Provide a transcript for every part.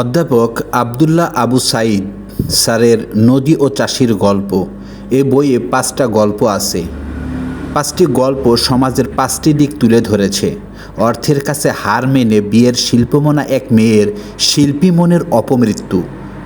অধ্যাপক আবদুল্লাহ আবু সাইদ স্যারের নদী ও চাষির গল্প। এ বইয়ে পাঁচটা গল্প আছে। পাঁচটি গল্প সমাজের পাঁচটি দিক তুলে ধরেছে। অর্থের কাছে হার মেনে বিয়ের শিল্পমনা এক মেয়ের শিল্পী মনের অপমৃত্যু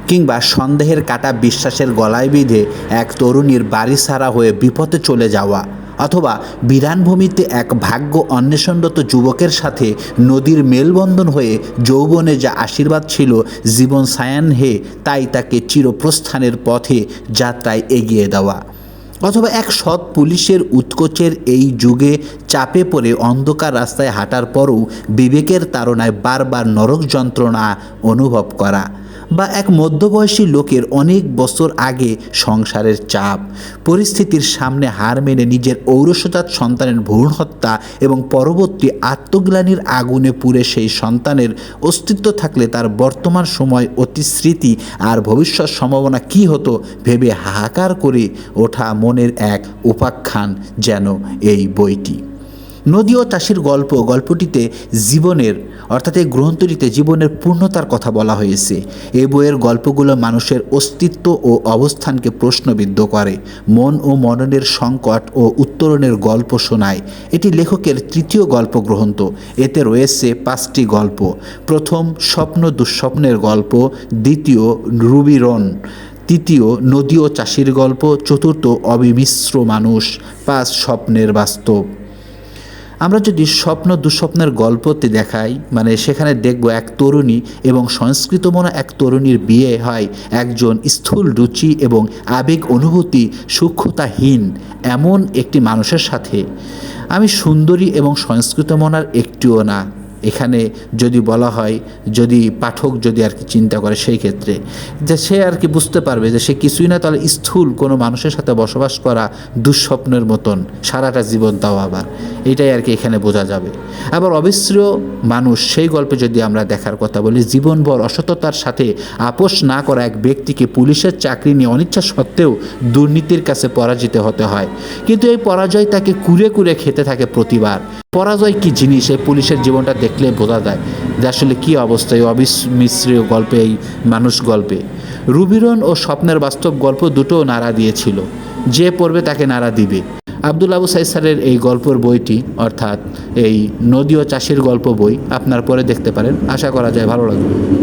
কিংবা সন্দেহের কাটা বিশ্বাসের গলায় বিঁধে এক তরুণীর বাড়ি ছাড়া হয়ে বিপথে চলে যাওয়া। অথবা বিধানভূমিতে এক ভাগ্য অন্বেষণরত যুবকের সাথে নদীর মেলবন্ধন হয়ে যৌবনে যা আশীর্বাদ ছিল জীবন সায়ান হে, তাই তাকে চিরপ্রস্থানের পথে যাত্রায় এগিয়ে দেওয়া। অথবা এক সৎ পুলিশের উৎকোচের এই যুগে চাপে পড়ে অন্ধকার রাস্তায় হাঁটার পরও বিবেকের তাড়নায় বারবার নরক যন্ত্রণা অনুভব করা। বা এক মধ্যবয়সী লোকের অনেক বছর আগে সংসারের চাপ। পরিস্থিতির সামনে হার মেনে নিজের ঔরসজাত সন্তানের ভ্রূণ হত্যা এবং পরবর্তী আত্মগ্লানির আগুনে পুড়ে সেই সন্তানের অস্তিত্ব থাকলে তার বর্তমান সময় অতি স্মৃতি আর ভবিষ্যৎ সম্ভাবনা কী হতো ভেবে হাহাকার করে ওঠা মনের এক উপাখ্যান যেন এই বইটি। নদী ও চাষির গল্প গল্পটিতে জীবনের, অর্থাৎ এই গ্রন্থটিতে জীবনের পূর্ণতার কথা বলা হয়েছে। এই বইয়ের গল্পগুলো মানুষের অস্তিত্ব ও অবস্থানকে প্রশ্নবিদ্ধ করে। মন ও মননের সংকট ও উত্তরণের গল্প শোনায়। এটি লেখকের তৃতীয় গল্প গ্রন্থ এতে রয়েছে পাঁচটি গল্প। প্রথম, স্বপ্ন দুঃস্বপ্নের গল্প। দ্বিতীয়, রুবিরন। তৃতীয়, নদী ও চাষির গল্প। চতুর্থ, অবিমিশ্র মানুষ। পাঁচ, স্বপ্নের বাস্তব। আমরা যদি স্বপ্ন দুঃস্বপ্নের গল্পতে দেখাই মানে সেখানে দেখব এক তরুণী এবং সংস্কৃতমনা এক তরুণীর বিয়ে হয় একজন স্থূল রুচি এবং আবেগ অনুভূতি সূক্ষ্মতাহীন এমন একটি মানুষের সাথে। আমি সুন্দরী এবং সংস্কৃত মনার একটিও না। এখানে যদি বলা হয়, যদি পাঠক যদি আর কি চিন্তা করে সেই ক্ষেত্রে, যে সে আর কি বুঝতে পারবে যে সে কিছুই না, তাহলে স্থূল কোনো মানুষের সাথে বসবাস করা দুঃস্বপ্নের মতন সারাটা জীবন তাও আবার। এটাই আর কি এখানে বোঝা যাবে। আবার অবিশ্রীয় মানুষ, সেই গল্পে যদি আমরা দেখার কথা বলি, জীবনভর অসততার সাথে আপোষ না করা এক ব্যক্তিকে পুলিশের চাকরি নিয়ে অনিচ্ছা সত্ত্বেও দুর্নীতির কাছে পরাজিত হতে হয়। কিন্তু এই পরাজয় তাকে কুরে কুরে খেতে থাকে প্রতিবার। পরাজয় কি জিনিস? এই পুলিশের জীবনটা দেখলে বোঝা যায় যে আসলে কী অবস্থা এই গল্পে, এই মানুষ গল্পে। রুবিরন ও স্বপ্নের বাস্তব গল্প দুটো নাড়া দিয়েছিল। যে পড়বে তাকে নাড়া দিবে। আব্দুল আবু সাইসারের এই গল্পের বইটি, অর্থাৎ এই নদী ও চাষির গল্প বই, আপনার পরে দেখতে পারেন। আশা করা যায় ভালো লাগবে।